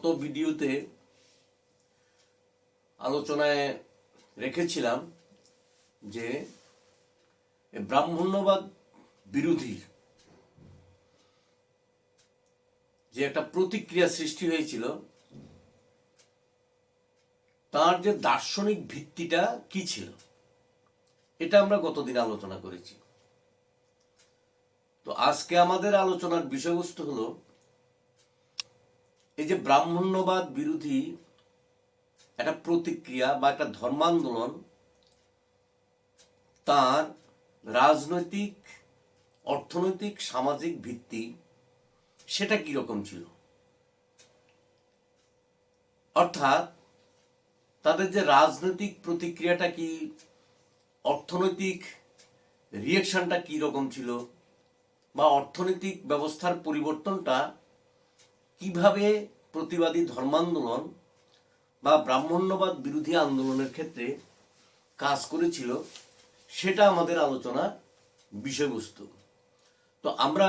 গত ভিডিওতে আলোচনায় রেখেছিলাম যে ব্রাহ্মণ্যবাদ বিরোধী যে একটা প্রতিক্রিয়া সৃষ্টি হয়েছিল, তার যে দার্শনিক ভিত্তিটা কি ছিল, এটা আমরা গতদিন আলোচনা করেছি। তো আজকে আমাদের আলোচনার বিষয়বস্তু হলো এই যে ব্রাহ্মণ্যবাদ বিরোধী একটা প্রতিক্রিয়া বা একটা ধর্মান্দোলন, তার রাজনৈতিক, অর্থনৈতিক, সামাজিক ভিত্তি, সেটা কি রকম ছিল? অর্থাৎ তাদের যে রাজনৈতিক প্রতিক্রিয়াটা কি, অর্থনৈতিক রিয়েকশনটা কি রকম ছিল, বা অর্থনৈতিক ব্যবস্থার পরিবর্তনটা কীভাবে প্রতিবাদী ধর্মান্দোলন বা ব্রাহ্মণ্যবাদ বিরোধী আন্দোলনের ক্ষেত্রে কাজ করেছিল, সেটা আমাদের আলোচনার বিষয়বস্তু। তো আমরা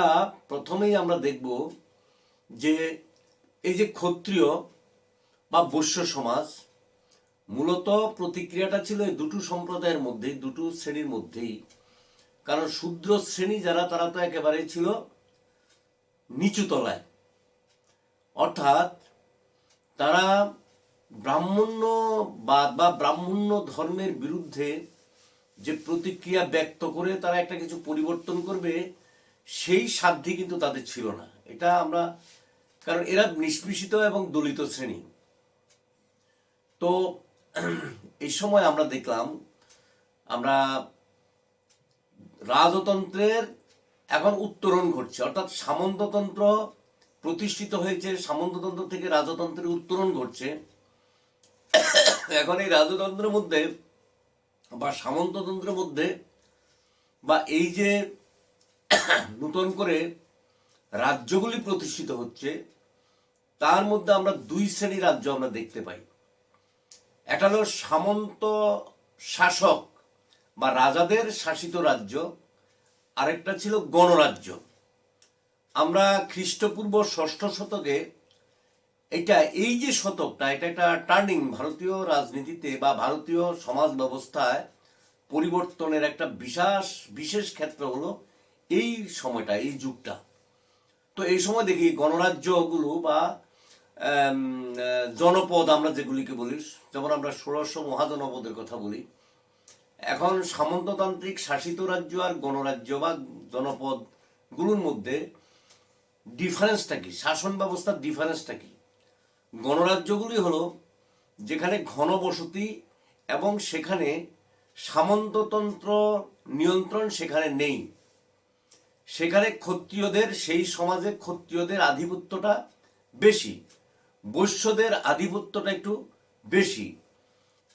প্রথমেই আমরা দেখব যে এই যে ক্ষত্রিয় বা বৈশ্য সমাজ, মূলত প্রতিক্রিয়াটা ছিল এই দুটো সম্প্রদায়ের মধ্যেই, দুটো শ্রেণির মধ্যেই। কারণ শূদ্র শ্রেণি যারা, তারা তো একেবারে ছিল নিচু তলায়। অর্থাৎ তারা ব্রাহ্মণ্যবাদ বা ব্রাহ্মণ্য ধর্মের বিরুদ্ধে যে প্রতিক্রিয়া ব্যক্ত করে তারা একটা কিছু পরিবর্তন করবে, সেই সাধ্যই কিন্তু তাদের ছিল না। এটা আমরা, কারণ এরা নিষ্পৃষিত এবং দলিত শ্রেণি। তো এই সময় আমরা দেখলাম, আমরা রাজতন্ত্রের এখন উত্তরণ ঘটছে। অর্থাৎ সামন্ততন্ত্র প্রতিষ্ঠিত হয়েছে, সামন্ততন্ত্র থেকে রাজতন্ত্রের উত্তরণ ঘটছে। এখন এই রাজতন্ত্রের মধ্যে বা সামন্ততন্ত্রের মধ্যে বা এই যে নূতন করে রাজ্যগুলি প্রতিষ্ঠিত হচ্ছে, তার মধ্যে আমরা দুই শ্রেণির রাজ্য আমরা দেখতে পাই। একটা হলো সামন্ত শাসক বা রাজাদের শাসিত রাজ্য, আরেকটা ছিল গণরাজ্য। আমরা খ্রিস্টপূর্ব ষষ্ঠ শতকে এটা এই যে শতকটা এটা একটা টার্নিং ভারতীয় রাজনীতিতে বা ভারতীয় সমাজ ব্যবস্থায় পরিবর্তনের একটা বিশেষ বিশেষ ক্ষেত্র হলো এই সময়টা, এই যুগটা। তো এই সময় দেখি গণরাজ্যগুলো বা জনপদ আমরা যেগুলিকে বলি, যেমন আমরা ষোড়শ মহাজনপদের কথা বলি, এখন সামন্ততান্ত্রিক শাসিত রাজ্য আর গণরাজ্য বা জনপদগুলোর মধ্যে ডিফারেন্সটা কি? শাসন ব্যবস্থার ডিফারেন্সটা কি? গণরাজ্যগুলি হলো যেখানে ঘনবসতি এবং সেখানে সামন্ততন্ত্র নিয়ন্ত্রণ সেখানে নেই। সেখানে ক্ষত্রিয়দের, সেই সমাজে ক্ষত্রিয়দের আধিপত্যটা বেশি, বৈশ্যদের আধিপত্যটা একটু বেশি।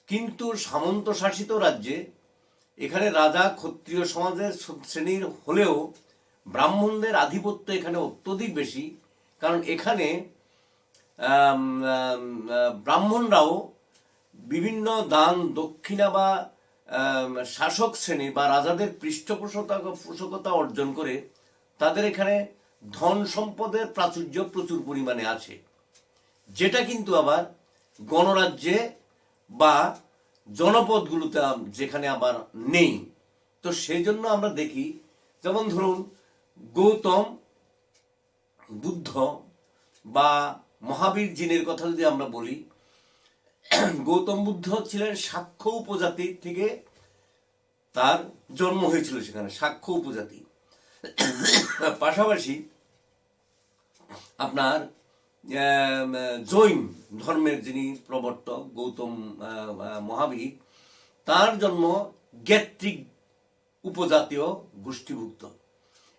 কিন্তু সামন্ত শাসিত রাজ্যে এখানে রাজা ক্ষত্রিয় সমাজের শ্রেণির হলেও ব্রাহ্মণদের আধিপত্য এখানে অত্যধিক বেশি, কারণ এখানে ব্রাহ্মণরাও বিভিন্ন দান দক্ষিণা বা শাসক শ্রেণি বা রাজাদের পৃষ্ঠপোষকতা, পোষকতা অর্জন করে তাদের এখানে ধন সম্পদের প্রাচুর্য প্রচুর পরিমাণে আছে। যেটা কিন্তু আবার গণরাজ্যে বা জনপদগুলোতে যেখানে আবার নেই। তো সেই জন্য আমরা দেখি, যেমন ধরুন গৌতম, বুদ্ধ বা মহাবীর জিনের কথা যদি আমরা বলি, গৌতম বুদ্ধ ছিলেন সাক্ষ্য উপজাতি থেকে তার জন্ম হয়েছিল সেখানে, সাক্ষ্য উপজাতি। পাশাপাশি আপনার জৈন ধর্মের যিনি প্রবর্তক গৌতম মহাবীর, তার জন্ম গ্যাত্রিক উপজাতীয় গোষ্ঠীভুক্ত।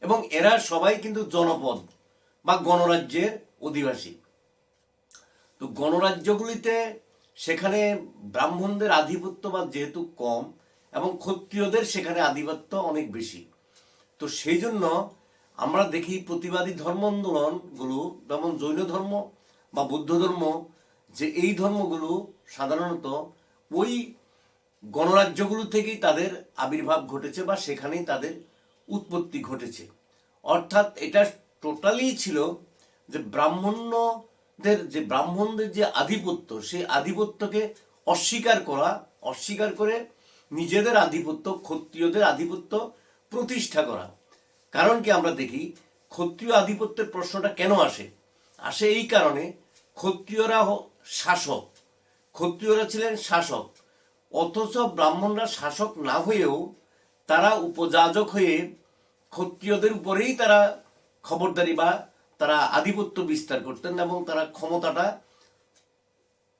এবং এরা সবাই কিন্তু জনপদ বা গণরাজ্যের অধিবাসী। তো গণরাজ্যগুলিতে সেখানে ব্রাহ্মণদের আধিপত্য বা যেহেতু কম এবং ক্ষত্রিয়দের সেখানে আধিপত্য অনেক বেশি। তো সেই জন্য আমরা দেখি প্রতিবাদী ধর্ম আন্দোলনগুলো, যেমন জৈন ধর্ম বা বৌদ্ধ ধর্ম, যে এই ধর্মগুলো সাধারণত ওই গণরাজ্যগুলো থেকেই তাদের আবির্ভাব ঘটেছে বা সেখানেই তাদের উৎপত্তি ঘটেছে। অর্থাৎ এটা টোটালি ছিল যে ব্রাহ্মণ্যদের যে ব্রাহ্মণদের যে আধিপত্য, সেই আধিপত্যকে অস্বীকার করা, অস্বীকার করে নিজেদের আধিপত্য, ক্ষত্রিয়দের আধিপত্য প্রতিষ্ঠা করা। কারণ কি আমরা দেখি, ক্ষত্রিয় আধিপত্যের প্রশ্নটা কেন আসে? আসে এই কারণে ক্ষত্রিয়রা শাসক। ক্ষত্রিয়রা ছিলেন শাসক। অথচ ব্রাহ্মণরা শাসক না হয়েও তারা উপযাজক হয়ে ক্ষত্রিয়দের উপরেই তারা খবরদারি বা তারা আধিপত্য বিস্তার করতেন এবং তারা ক্ষমতাটা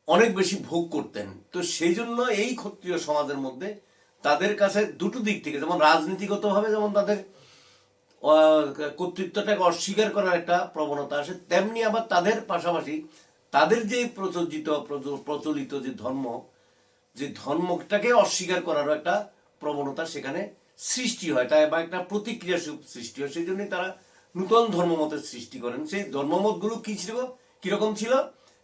অনেক বেশি ভোগ করতেন। তো সেই জন্য এই ক্ষত্রিয় সমাজের মধ্যে তাদের কাছে দুটো দিক থেকে, যেমন রাজনীতিগতভাবে যেমন তাদের কর্তৃত্বটাকে অস্বীকার করার একটা প্রবণতা আসে, তেমনি আবার তাদের পাশাপাশি তাদের যে প্রচলিত প্রচ- প্রচলিত যে ধর্ম, যে ধর্মটাকে অস্বীকার করারও একটা প্রবণতা সেখানে সৃষ্টি হয়, তাই বা একটা প্রতিক্রিয়া সৃষ্টি হয় সেই জন্যই তারা নূতন ধর্মমতের সৃষ্টি করেন। সেই ধর্মমতগুলো কি ছিল? কীরকম ছিল?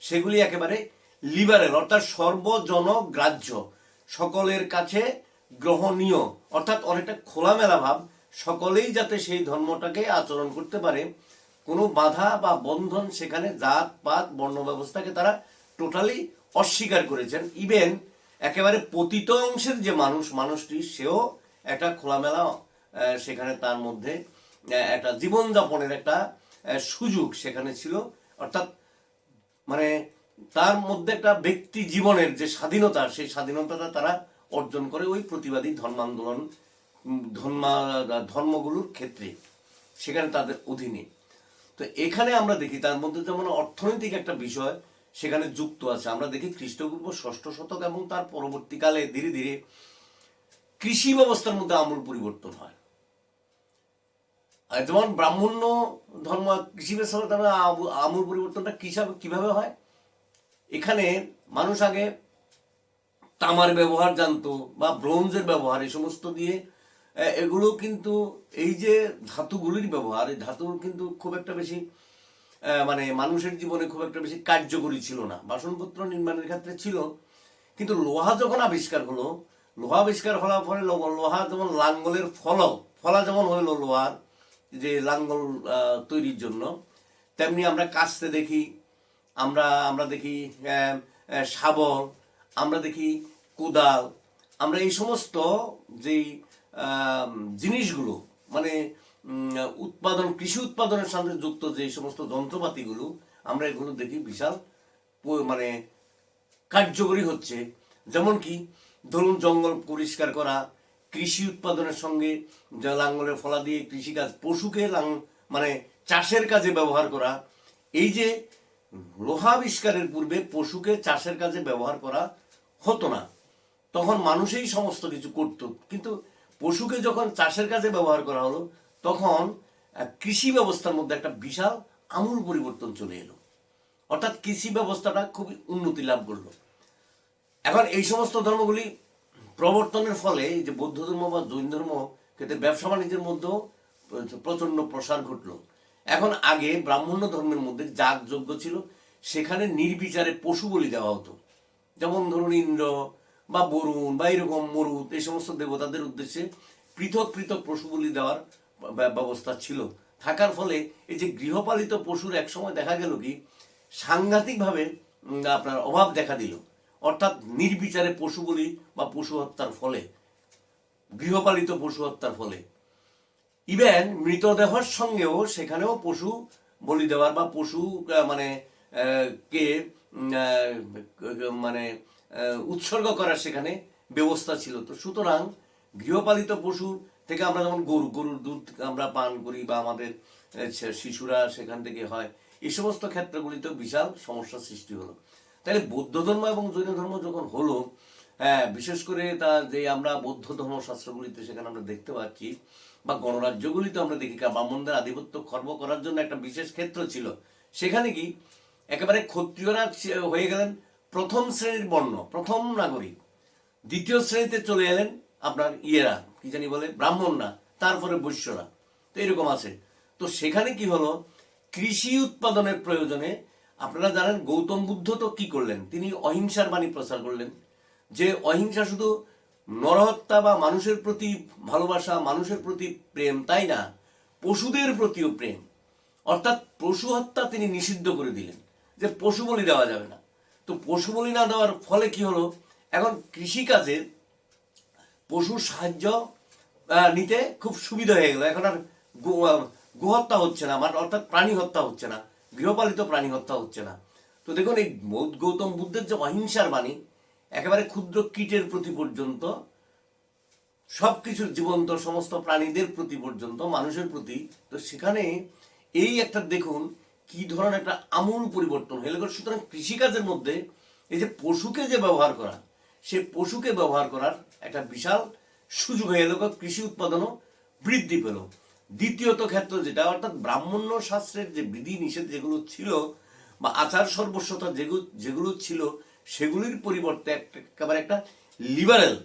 সেগুলি একেবারে লিবারেল অর্থাৎ সর্বজনগ্রাহ্য সকলের কাছে গ্রহণীয়, অর্থাৎ অনেকটা খোলামেলা ভাব, সকলেই যাতে সেই ধর্মটাকে আচরণ করতে পারে। কোনো বাধা বা বন্ধন সেখানে জাত, পাত, বর্ণ ব্যবস্থাকে তারা টোটালি অস্বীকার করেছেন। ইভেন একেবারে পতিত অংশের যে মানুষ, মানুষটি, সেও একটা খোলামেলা সেখানে তার মধ্যে একটা জীবনযাপনের একটা সুযোগ সেখানে ছিল। অর্থাৎ মানে তার মধ্যে একটা ব্যক্তি জীবনের যে স্বাধীনতা, সেই স্বাধীনতাটা তারা অর্জন করে ওই প্রতিবাদী ধর্মা, ধর্মগুলোর ক্ষেত্রে, সেখানে তাদের অধীনে। তো এখানে আমরা দেখি, তার মধ্যে যেমন অর্থনৈতিক একটা বিষয় সেখানে যুক্ত আছে। আমরা দেখি খ্রিস্টপূর্ব ষষ্ঠ শতক এবং তার পরবর্তীকালে ধীরে ধীরে কৃষি ব্যবস্থার মধ্যে আমূল পরিবর্তন হয়। যেমন ব্রাহ্মণ্য ধর্ম, কৃষি ব্যবস্থা আমূল পরিবর্তনটা কীভাবে হয়? এখানে মানুষ আগে তামার ব্যবহার জানতো বা ব্রোঞ্জের ব্যবহার, এই সমস্ত দিয়ে এগুলো কিন্তু এই যে ধাতুগুলির ব্যবহার, এই ধাতুর কিন্তু খুব একটা বেশি মানে মানুষের জীবনে খুব একটা বেশি কার্যকরী ছিল না। বাসনপত্র নির্মাণের ক্ষেত্রে ছিল, কিন্তু লোহা যখন আবিষ্কার হলো, লোহা আবিষ্কার হওয়ার পরে লো- লোহা যেমন লাঙ্গলের ফল ফলা যেমন হইল লোহার, যে লাঙ্গল তৈরির জন্য, তেমনি আমরা কাস্তে দেখি, আমরা আমরা দেখি শাবল, আমরা দেখি কোদাল, আমরা এই সমস্ত যেই জিনিসগুলো মানে উৎপাদন, কৃষি উৎপাদনের সাথে যুক্ত যে সমস্ত যন্ত্রপাতিগুলো, আমরা এগুলো দেখি বিশাল মানে কার্যকরী হচ্ছে। যেমন কি, ধরুন জঙ্গল পরিষ্কার করা, কৃষি উৎপাদনের সঙ্গে লাঙ্গলের ফলা দিয়ে কৃষিকাজ, পশুকে লাং মানে চাষের কাজে ব্যবহার করা, এই যে লোহা আবিষ্কারের পূর্বে পশুকে চাষের কাজে ব্যবহার করা হতো না। তখন মানুষেই সমস্ত কিছু করত। কিন্তু পশুকে যখন চাষের কাজে ব্যবহার করা হলো তখন কৃষি ব্যবস্থার মধ্যে একটা বিশাল আমূল পরিবর্তন চলে এলো। অর্থাৎ কৃষি ব্যবস্থাটা খুবই উন্নতি লাভ করল। এখন এই সমস্ত ধর্মগুলি প্রবর্তনের ফলে যে বৌদ্ধ ধর্ম বা জৈন ধর্ম ক্ষেত্রে ব্যবসা বাণিজ্যের মধ্যেও প্রচণ্ড প্রসার ঘটলো। এখন আগে ব্রাহ্মণ্য ধর্মের মধ্যে যাগ যজ্ঞ ছিল, সেখানে নির্বিচারে পশু বলি দেওয়া হতো। যেমন ধরুন ইন্দ্র বা বরুণ বা এরকম মরুদ, এই সমস্ত দেবতাদের উদ্দেশ্যে পৃথক পৃথক পশু বলি দেওয়ার ব্যবস্থা ছিল। থাকার ফলে এই যে গৃহপালিত পশুর একসময় দেখা গেল কি, সাংঘাতিকভাবে আপনার অভাব দেখা দিল। অর্থাৎ নির্বিচারে পশু বলি বা পশু হত্যার ফলে, গৃহপালিত পশু হত্যার ফলে। ইভেন মৃতদেহর সঙ্গেও সেখানেও পশু বলি দেওয়ার বা পশু মানে কে মানে উৎসর্গ করার সেখানে ব্যবস্থা ছিল। তো সুতরাং গৃহপালিত পশু থেকে আমরা যেমন গরু, গরুর দুধ আমরা পান করি বা আমাদের শিশুরা সেখান থেকে হয় এই সমস্ত ক্ষেত্রগুলিতেও বিশাল সমস্যার সৃষ্টি হলো। তাহলে বৌদ্ধ ধর্ম এবং জৈন ধর্ম যখন হলো হ্যাঁ বিশেষ করে তা যে আমরা বৌদ্ধ ধর্মশাস্ত্রগুলিতে সেখানে আমরা দেখতে পাচ্ছি, বা গণরাজ্যগুলিতে আমরা দেখি ব্রাহ্মণদের আধিপত্য খর্ব করার জন্য একটা বিশেষ ক্ষেত্র ছিল। সেখানে কি একেবারে ক্ষত্রিয়রা হয়ে গেলেন প্রথম শ্রেণির বর্ণ, প্রথম নাগরিক। দ্বিতীয় শ্রেণীতে চলে এলেন আপনার ইয়েরা। কি জানি বলে ব্রাহ্মণরা তারপরে বৈশ্যরা তো এরকম আছে। তো সেখানে কি হলো? কৃষি উৎপাদনের প্রয়োজনে আপনারা জানেন গৌতম বুদ্ধ তো কি করলেন? তিনি অহিংসার বাণী প্রচার করলেন। যে অহিংসা শুধু নরহত্যা বা মানুষের প্রতি ভালোবাসা, মানুষের প্রতি প্রেম তাই না, পশুদের প্রতিও প্রেম। অর্থাৎ পশু হত্যা তিনি নিষিদ্ধ করে দিলেন, যে পশু বলি দেওয়া যাবে না। তো পশু বলি না দেওয়ার ফলে কি হলো? এখন কৃষিকাজে পশুর সাহায্য নিতে খুব সুবিধা হয়ে গেল। এখন আর গোহত্যা হচ্ছে না মানে অর্থাৎ প্রাণী হত্যা হচ্ছে না, গৃহপালিত প্রাণী হত্যা হচ্ছে না। তো দেখুন, এই গৌতম বুদ্ধের যে অহিংসার বাণী, একেবারে ক্ষুদ্র কীটের প্রতি পর্যন্ত সব কিছুর জীবন্ত সমস্ত প্রাণীদের প্রতি পর্যন্ত, মানুষের প্রতি, তো সেখানে এই একটা দেখুন, কি ধরনের একটা আমূল পরিবর্তন হয়ে গেল। সুতরাং কৃষিকাজের মধ্যে এই যে পশুকে যে ব্যবহার করা সে পশুকে ব্যবহার করার একটা বিশাল সুযোগ হয়ে গেল। কৃষি উৎপাদনও বৃদ্ধি পেল। দ্বিতীয়ত ক্ষেত্র যেটা, অর্থাৎ ব্রাহ্মণ্য শাস্ত্রের যে বিধি নিষেধ যেগুলো ছিল বা আচার সর্বস্বতা যেগুলো যেগুলো ছিল, সেগুলির পরিবর্তে একটা, একেবারে একটা লিবারেল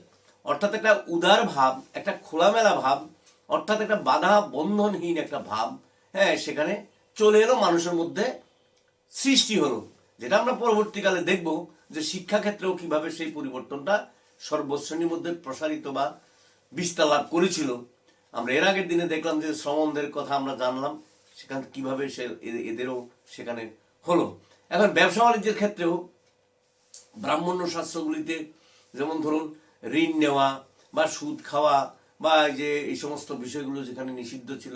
অর্থাৎ একটা উদার ভাব, একটা খোলামেলা ভাব, অর্থাৎ একটা বাধা বন্ধনহীন একটা ভাব হ্যাঁ সেখানে চলে এলো, মানুষের মধ্যে সৃষ্টি হলো, যেটা আমরা পরবর্তীকালে দেখব। যে শিক্ষাক্ষেত্রেও কীভাবে সেই পরিবর্তনটা সর্বশ্রেণীর মধ্যে প্রসারিত বা বিস্তার লাভ করেছিল, আমরা এর আগের দিনে দেখলাম যে শ্রমণদের কথা আমরা জানলাম, সেখানে কীভাবে সে এদেরও সেখানে হলো। এখন ব্যবসা বাণিজ্যের ক্ষেত্রেও ব্রাহ্মণ্য শাস্ত্রগুলিতে যেমন ধরুন ঋণ নেওয়া বা সুদ খাওয়া বা যে, এই সমস্ত বিষয়গুলো যেখানে নিষিদ্ধ ছিল,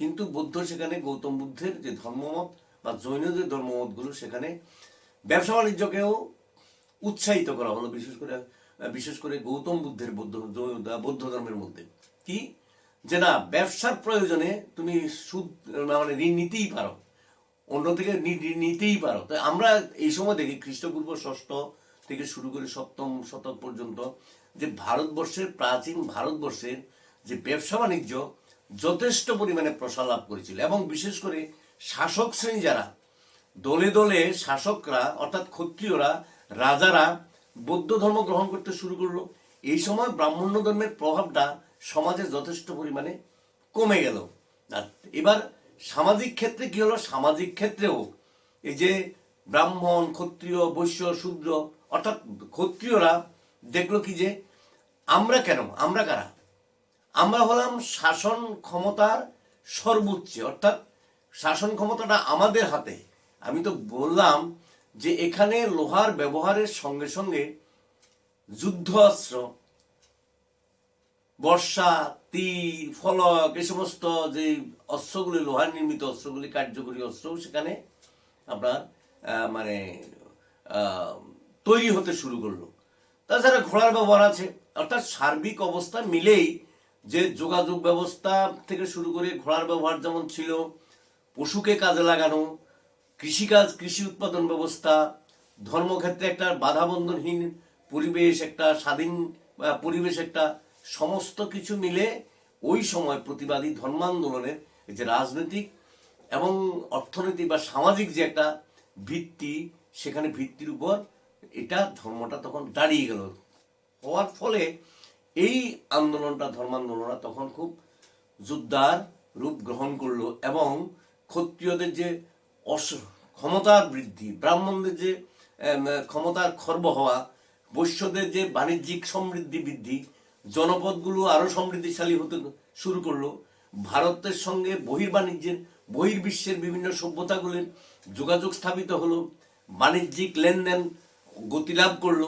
কিন্তু বৌদ্ধ সেখানে গৌতম বুদ্ধের যে ধর্মমত বা জৈনদের ধর্মমতগুলো সেখানে ব্যবসা বাণিজ্যকেও উৎসাহিত করা হলো, বিশেষ করে বিশেষ করে গৌতম বুদ্ধের বৌদ্ধ বৌদ্ধ ধর্মের মধ্যে। কি? যে না, ব্যবসার প্রয়োজনে তুমি সুদ মানে ঋণ নিতেই পারো। অন্য থেকে নিতেই পারো। তো আমরা এই সময় দেখি, খ্রিস্টপূর্ব ষষ্ঠ থেকে শুরু করে সপ্তম শতক পর্যন্ত, যে ভারতবর্ষের, প্রাচীন ভারতবর্ষের যে ব্যবসা বাণিজ্য যথেষ্ট পরিমাণে প্রসার লাভ করেছিল। এবং বিশেষ করে শাসক শ্রেণি যারা, দলে দলে শাসকরা, অর্থাৎ ক্ষত্রিয়রা রাজারা বৌদ্ধ ধর্ম গ্রহণ করতে শুরু করল। এই সময় ব্রাহ্মণ্য ধর্মের প্রভাবটা সমাজে যথেষ্ট পরিমাণে কমে গেল। এবার সামাজিক ক্ষেত্রে কি হলো? সামাজিক ক্ষেত্রেও এই যে ব্রাহ্মণ, ক্ষত্রিয়, বৈশ্য, শূদ্র, অর্থাৎ ক্ষত্রিয়রা দেখল কি যে আমরা কেন? আমরা কারা? আমরা হলাম শাসন ক্ষমতার সর্বোচ্চ, অর্থাৎ শাসন ক্ষমতাটা আমাদের হাতে। আমি তো বললাম যে এখানে লোহার ব্যবহারের সঙ্গে সঙ্গে যুদ্ধ অস্ত্র, বর্ষা, তীর, ফলক, এ সমস্ত যে অস্ত্রগুলি, লোহার নির্মিত অস্ত্রগুলি, কার্যকরী অস্ত্র সেখানে আপনার মানে তৈরি হতে শুরু করল। তাছাড়া ঘোড়ার ব্যবহার আছে। অর্থাৎ সার্বিক অবস্থা মিলেই যে যোগাযোগ ব্যবস্থা থেকে শুরু করে ঘোড়ার ব্যবহার যেমন ছিল, পশুকে কাজে লাগানো কৃষিকাজ, কৃষি উৎপাদন ব্যবস্থা, ধর্মক্ষেত্রে একটা বাধাবন্ধনহীন পরিবেশ, একটা স্বাধীন পরিবেশ, একটা সমস্ত কিছু মিলে ওই সময় প্রতিবাদী ধর্মান্দোলনের যে রাজনৈতিক এবং অর্থনৈতিক বা সামাজিক যে একটা ভিত্তি, সেখানে ভিত্তির উপর এটা ধর্মটা তখন দাঁড়িয়ে গেল। হওয়ার ফলে এই আন্দোলনটা, ধর্মান্দোলনটা তখন খুব যোদ্ধার রূপ গ্রহণ করল এবং ক্ষত্রিয়দের যে অস, ক্ষমতার বৃদ্ধি, ব্রাহ্মণদের যে ক্ষমতার খর্ব হওয়া, বৈশ্যদের যে বাণিজ্যিক সমৃদ্ধি বৃদ্ধি, জনপদগুলো আরও সমৃদ্ধিশালী হতে শুরু করল। ভারতের সঙ্গে বহির্বাণিজ্যের, বহির্বিশ্বের বিভিন্ন সভ্যতাগুলির যোগাযোগ স্থাপিত হলো, বাণিজ্যিক লেনদেন গতিলাভ করল।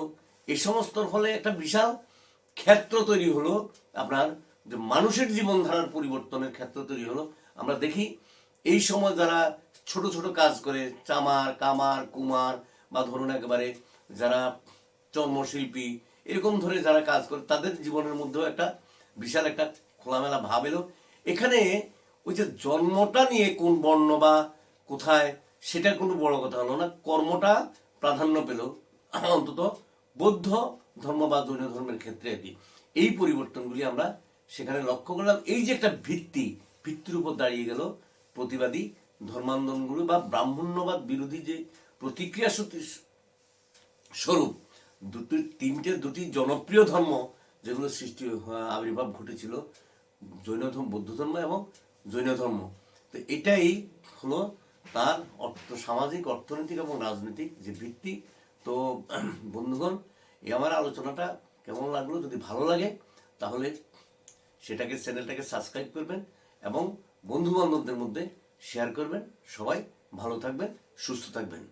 এই সমস্ত ফলে একটা বিশাল ক্ষেত্র তৈরি হলো। আপনার যে মানুষের জীবনধারার পরিবর্তনের ক্ষেত্র তৈরি হলো। আমরা দেখি, এই সময় যারা ছোট ছোট কাজ করে, চামার, কামার, কুমার, বা ধরুন একেবারে যারা চর্মশিল্পী, এরকম ধরে যারা কাজ করে, তাদের জীবনের মধ্যেও একটা বিশাল একটা খোলামেলা ভাব এলো। এখানে ওই যে জন্মটা নিয়ে কোন বর্ণ বা কোথায় সেটা কোনো বড় কথা হলো না। কর্মটা প্রাধান্য পেল অন্তত বৌদ্ধ ধর্ম বা জৈন ধর্মের ক্ষেত্রে আর কি। এই পরিবর্তনগুলি আমরা সেখানে লক্ষ্য করলাম। এই যে একটা ভিত্তি ভিত্তির উপর দাঁড়িয়ে গেল প্রতিবাদী ধর্মান্দোলনগুলো বা ব্রাহ্মণ্যবাদ বিরোধী যে প্রতিক্রিয়া স্বরূপ, দুটি, তিনটে, দুটি জনপ্রিয় ধর্ম যেগুলো সৃষ্টি আবির্ভাব ঘটেছিল, জৈন ধর্ম, বৌদ্ধ ধর্ম এবং জৈন ধর্ম। তো এটাই হলো তার অর্থ, সামাজিক, অর্থনৈতিক এবং রাজনৈতিক যে ভিত্তি। তো বন্ধুগণ, এই আমার আলোচনাটা কেমন লাগল? যদি ভালো লাগে, তাহলে সেটাকে, চ্যানেলটাকে সাবস্ক্রাইব করবেন এবং বন্ধু বান্ধবদের মধ্যে শেয়ার করবেন সবাই ভালো থাকবেন সুস্থ থাকবেন।